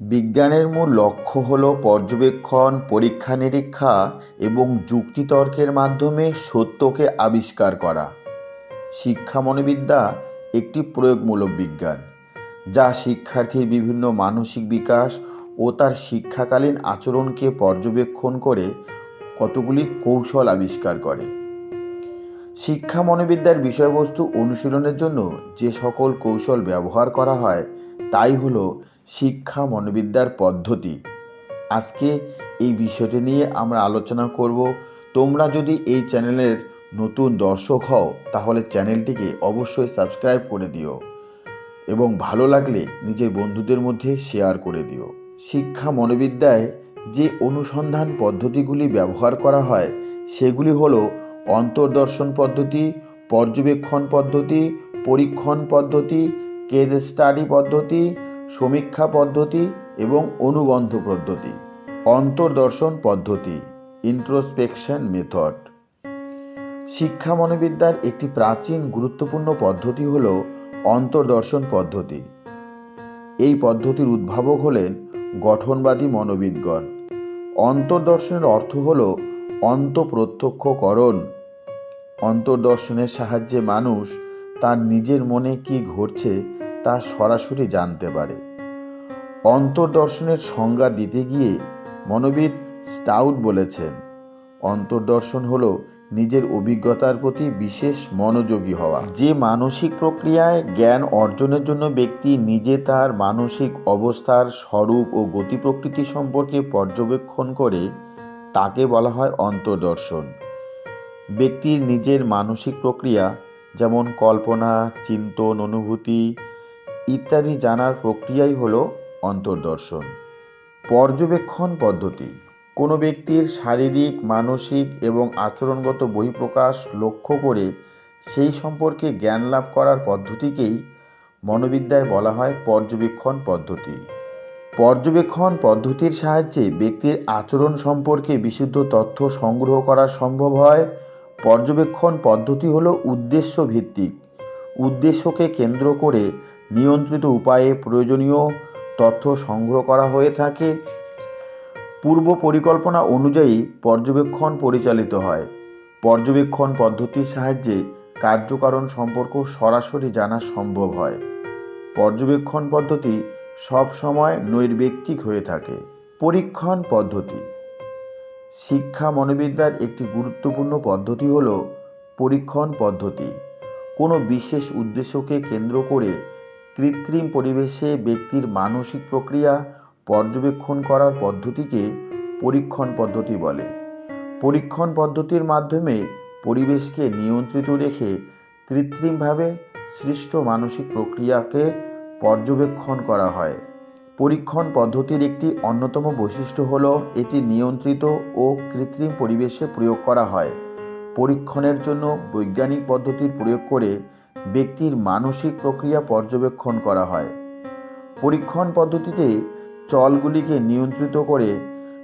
বিজ্ঞানের মূল লক্ষ্য হল পর্যবেক্ষণ, পরীক্ষা নিরীক্ষা এবং যুক্তিতর্কের মাধ্যমে সত্যকে আবিষ্কার করা। শিক্ষা মনোবিদ্যা একটি প্রয়োগমূলক বিজ্ঞান, যা শিক্ষার্থীর বিভিন্ন মানসিক বিকাশ ও তার শিক্ষাকালীন আচরণকে পর্যবেক্ষণ করে কতগুলি কৌশল আবিষ্কার করে। শিক্ষা মনোবিদ্যার বিষয়বস্তু অনুশীলনের জন্য যে সকল কৌশল ব্যবহার করা হয় তাই হলো শিক্ষা মনোবিদ্যার পদ্ধতি। আজকে এই বিষয়টি নিয়ে আমরা আলোচনা করব। তোমরা যদি এই চ্যানেলের নতুন দর্শক হও, তাহলে চ্যানেলটিকে অবশ্যই সাবস্ক্রাইব করে দিও এবং ভালো লাগলে নিজের বন্ধুদের মধ্যে শেয়ার করে দিও। শিক্ষা মনোবিদ্যায় যে অনুসন্ধান পদ্ধতিগুলি ব্যবহার করা হয়, সেগুলি হলো অন্তর্দর্শন পদ্ধতি, পর্যবেক্ষণ পদ্ধতি, পরীক্ষণ পদ্ধতি কেস স্টাডি পদ্ধতি, সমীক্ষা পদ্ধতি এবং অনুবন্ধ পদ্ধতি। অন্তর্দর্শন পদ্ধতি ইন্ট্রোস্পেকশন মেথড শিক্ষা মনোবিদ্যার একটি প্রাচীন গুরুত্বপূর্ণ পদ্ধতি হল অন্তর্দর্শন পদ্ধতি। এই পদ্ধতির উদ্ভাবক হলেন গঠনবাদী মনোবিদগণ। অন্তর্দর্শনের অর্থ হল অন্তঃপ্রত্যক্ষকরণ। অন্তর্দর্শনের সাহায্যে মানুষ তার নিজের মনে কি ঘটছে তা সরাসরি জানতে পারে। অন্তর্দর্শনের সংজ্ঞা দিতে গিয়ে মনোবিদ স্টাউট বলেছেন, অন্তর্দর্শন হলো নিজের অভিজ্ঞতার প্রতি বিশেষ মনোযোগী হওয়া। যে মানসিক প্রক্রিয়ায় জ্ঞান অর্জনের জন্য ব্যক্তি নিজে তার মানসিক অবস্থার স্বরূপ ও গতি প্রকৃতি সম্পর্কে পর্যবেক্ষণ করে, তাকে বলা হয় অন্তর্দর্শন। ব্যক্তির নিজের মানসিক প্রক্রিয়া, যেমন কল্পনা, চিন্তন, অনুভূতি ইত্যাদি জানার প্রক্রিয়াই হলো অন্তর্দর্শন। পর্যবেক্ষণ পদ্ধতি। কোনো ব্যক্তির শারীরিক, মানসিক এবং আচরণগত বহিঃপ্রকাশ লক্ষ্য করে সেই সম্পর্কে জ্ঞান লাভ করার পদ্ধতিকেই মনোবিদ্যায় বলা হয় পর্যবেক্ষণ পদ্ধতি। পর্যবেক্ষণ পদ্ধতির সাহায্যে ব্যক্তির আচরণ সম্পর্কে বিশুদ্ধ তথ্য সংগ্রহ করা সম্ভব হয়। পর্যবেক্ষণ পদ্ধতি হলো উদ্দেশ্য ভিত্তিক উদ্দেশ্যকে কেন্দ্র করে নিয়ন্ত্রিত উপায়ে প্রয়োজনীয় তথ্য সংগ্রহ করা হয়ে থাকে। পূর্ব পরিকল্পনা অনুযায়ী পর্যবেক্ষণ পরিচালিত হয়। পর্যবেক্ষণ পদ্ধতির সাহায্যে কার্যকারণ সম্পর্ক সরাসরি জানা সম্ভব হয়। পর্যবেক্ষণ পদ্ধতি সব সময় নৈর্ব্যক্তিক হয়ে থাকে। পরীক্ষণ পদ্ধতি। শিক্ষা মনোবিদ্যার একটি গুরুত্বপূর্ণ পদ্ধতি হল পরীক্ষণ পদ্ধতি। কোনো বিশেষ উদ্দেশ্যকে কেন্দ্র করে কৃত্রিম পরিবেশে ব্যক্তির মানসিক প্রক্রিয়া পর্যবেক্ষণ করার পদ্ধতিকে পরীক্ষণ পদ্ধতি বলে। পরীক্ষণ পদ্ধতির মাধ্যমে পরিবেশকে নিয়ন্ত্রিত রেখে কৃত্রিমভাবে সৃষ্ট মানসিক প্রক্রিয়াকে পর্যবেক্ষণ করা হয়। পরীক্ষণ পদ্ধতির একটি অন্যতম বৈশিষ্ট্য হল এটি নিয়ন্ত্রিত ও কৃত্রিম পরিবেশে প্রয়োগ করা হয়। পরীক্ষণের জন্য বৈজ্ঞানিক পদ্ধতির প্রয়োগ করে ব্যক্তির মানসিক প্রক্রিয়া পর্যবেক্ষণ করা হয়। পরীক্ষণ পদ্ধতিতে চলগুলিকে নিয়ন্ত্রিত করে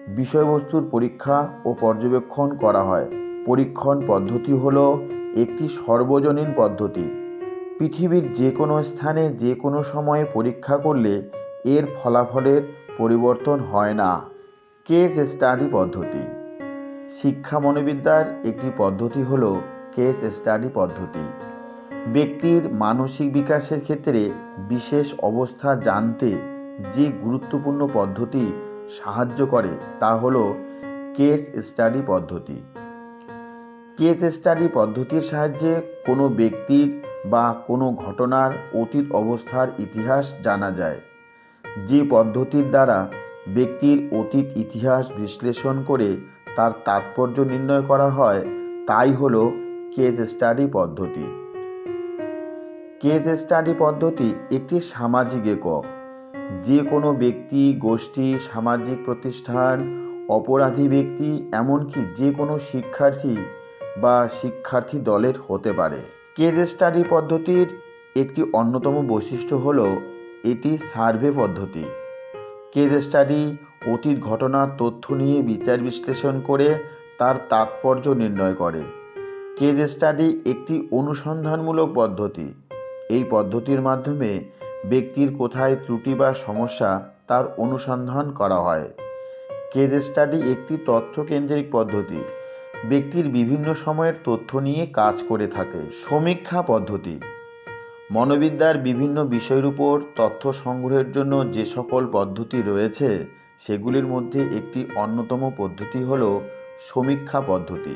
বিষয়বস্তুর পরীক্ষা ও পর্যবেক্ষণ করা হয়। পরীক্ষণ পদ্ধতি হল একটি সর্বজনীন পদ্ধতি। পৃথিবীর যে কোনো স্থানে যে কোনো সময়ে পরীক্ষা করলে এর ফলাফলের পরিবর্তন হয় না। কেস স্টাডি পদ্ধতি। শিক্ষা মনোবিদ্যার একটি পদ্ধতি হল কেস স্টাডি পদ্ধতি। ব্যক্তির মানসিক বিকাশের ক্ষেত্রে বিশেষ অবস্থা জানতে যে গুরুত্বপূর্ণ পদ্ধতি সাহায্য করে তা হল কেস স্টাডি পদ্ধতি। কেস স্টাডি পদ্ধতির সাহায্যে কোনো ব্যক্তির বা কোনো ঘটনার অতীত অবস্থার ইতিহাস জানা যায়, যে পদ্ধতির দ্বারা ব্যক্তির অতীত ইতিহাস বিশ্লেষণ করে তার তাৎপর্য নির্ণয় করা হয়, তাই হল কেস স্টাডি পদ্ধতি। কেস স্টাডি পদ্ধতি একটি সামাজিক একক। যে কোনো ব্যক্তি, গোষ্ঠী, সামাজিক প্রতিষ্ঠান, অপরাধী ব্যক্তি, এমনকি যে কোনো শিক্ষার্থী বা শিক্ষার্থী দলের হতে পারে। কেজ স্টাডি পদ্ধতির একটি অন্যতম বৈশিষ্ট্য হল এটি সার্ভে পদ্ধতি। কেজ স্টাডি অতীত ঘটনার তথ্য নিয়ে বিচার বিশ্লেষণ করে তার তাৎপর্য নির্ণয় করে। কেজ স্টাডি একটি অনুসন্ধানমূলক পদ্ধতি। এই পদ্ধতির মাধ্যমে ব্যক্তির কোথায় ত্রুটি বা সমস্যা তার অনুসন্ধান করা হয়। কেজ স্টাডি একটি তথ্যকেন্দ্রিক পদ্ধতি। ব্যক্তির বিভিন্ন সময়ের তথ্য নিয়ে কাজ করে থাকে। সমীক্ষা পদ্ধতি। মনোবিদ্যার বিভিন্ন বিষয়ের উপর তথ্য সংগ্রহের জন্য যে সকল পদ্ধতি রয়েছে, সেগুলির মধ্যে একটি অন্যতম পদ্ধতি হল সমীক্ষা পদ্ধতি।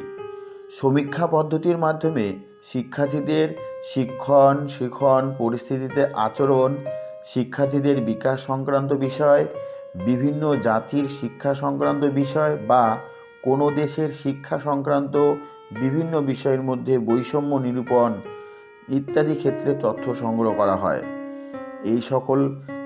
সমীক্ষা পদ্ধতির মাধ্যমে শিক্ষার্থীদের শিক্ষণ, শিখন, পরিস্থিতিতে আচরণ, শিক্ষার্থীদের বিকাশ সংক্রান্ত বিষয়, বিভিন্ন জাতির শিক্ষা সংক্রান্ত বিষয় বা কোনো দেশের শিক্ষা সংক্রান্ত বিভিন্ন বিষয়ের মধ্যে বৈষম্য নিরূপণ ইত্যাদি ক্ষেত্রে তথ্য সংগ্রহ করা হয়। এই সকল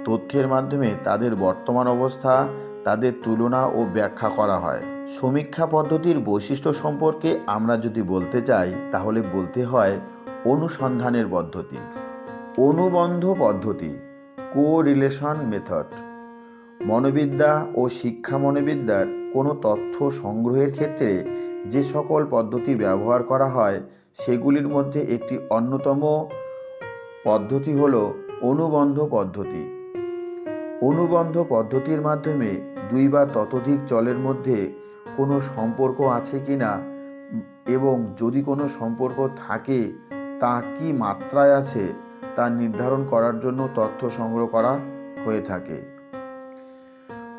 তথ্যের মাধ্যমে তাদের বর্তমান অবস্থা, তাদের তুলনা ও ব্যাখ্যা করা হয়। সমীক্ষা পদ্ধতির বৈশিষ্ট্য সম্পর্কে আমরা যদি বলতে চাই, তাহলে বলতে হয় অনুসন্ধানের পদ্ধতি। অনুবন্ধ পদ্ধতি কো রিলেশন মেথড মনোবিদ্যা ও শিক্ষা মনোবিদ্যার কোনো তথ্য সংগ্রহের ক্ষেত্রে যে সকল পদ্ধতি ব্যবহার করা হয়, সেগুলির মধ্যে একটি অন্যতম পদ্ধতি হল অনুবন্ধ পদ্ধতি। অনুবন্ধ পদ্ধতির মাধ্যমে দুই বা ততোধিক চলের মধ্যে কোনো সম্পর্ক আছে কি না এবং যদি কোনো সম্পর্ক থাকে তা কি মাত্রায় আছে তা নির্ধারণ করার জন্য তথ্য সংগ্রহ করা হয়ে থাকে।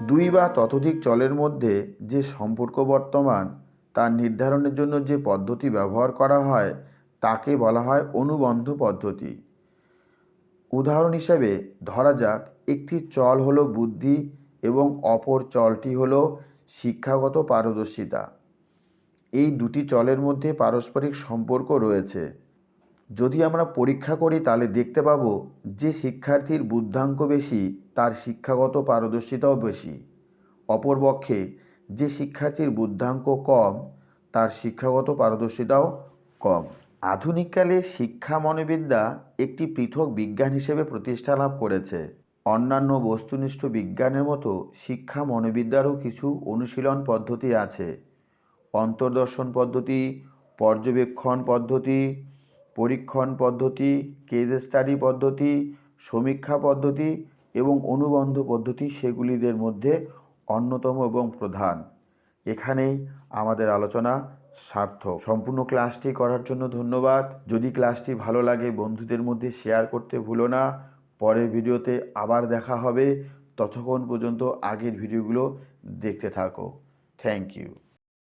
দুই বা ততোধিক চলের মধ্যে যে সম্পর্ক বর্তমান, তা নির্ধারণের জন্য যে পদ্ধতি ব্যবহার করা হয়, তাকে বলা হয় অনুবন্ধ পদ্ধতি। উদাহরণ হিসেবে ধরা যাক, একটি চল হলো বুদ্ধি এবং অপর চলটি হলো শিক্ষাগত পারদর্শিতা। এই দুটি চলের মধ্যে পারস্পরিক সম্পর্ক রয়েছে। যদি আমরা পরীক্ষা করি, তাহলে দেখতে পাবো যে শিক্ষার্থীর বুদ্ধাঙ্ক বেশি, তার শিক্ষাগত পারদর্শিতাও বেশি। অপরপক্ষে যে শিক্ষার্থীর বুদ্ধাঙ্ক কম, তার শিক্ষাগত পারদর্শিতাও কম। আধুনিককালে শিক্ষা মনোবিদ্যা একটি পৃথক বিজ্ঞান হিসেবে প্রতিষ্ঠা লাভ করেছে। অন্যান্য বস্তুনিষ্ঠ বিজ্ঞানের মতো শিক্ষা মনোবিদ্যারও কিছু অনুশীলন পদ্ধতি আছে। অন্তর্দর্শন পদ্ধতি, পর্যবেক্ষণ পদ্ধতি পরীক্ষণ পদ্ধতি কেজ স্টাডি পদ্ধতি, সমীক্ষা পদ্ধতি এবং অনুবন্ধ পদ্ধতি সেগুলিদের মধ্যে অন্যতম এবং প্রধান। এখানেই আমাদের আলোচনা সার্থক। সম্পূর্ণ ক্লাসটি করার জন্য ধন্যবাদ। যদি ক্লাসটি ভালো লাগে, বন্ধুদের মধ্যে শেয়ার করতে ভুলো না। পরের ভিডিওতে আবার দেখা হবে। ততক্ষণ পর্যন্ত আগের ভিডিওগুলো দেখতে থাকো। Thank you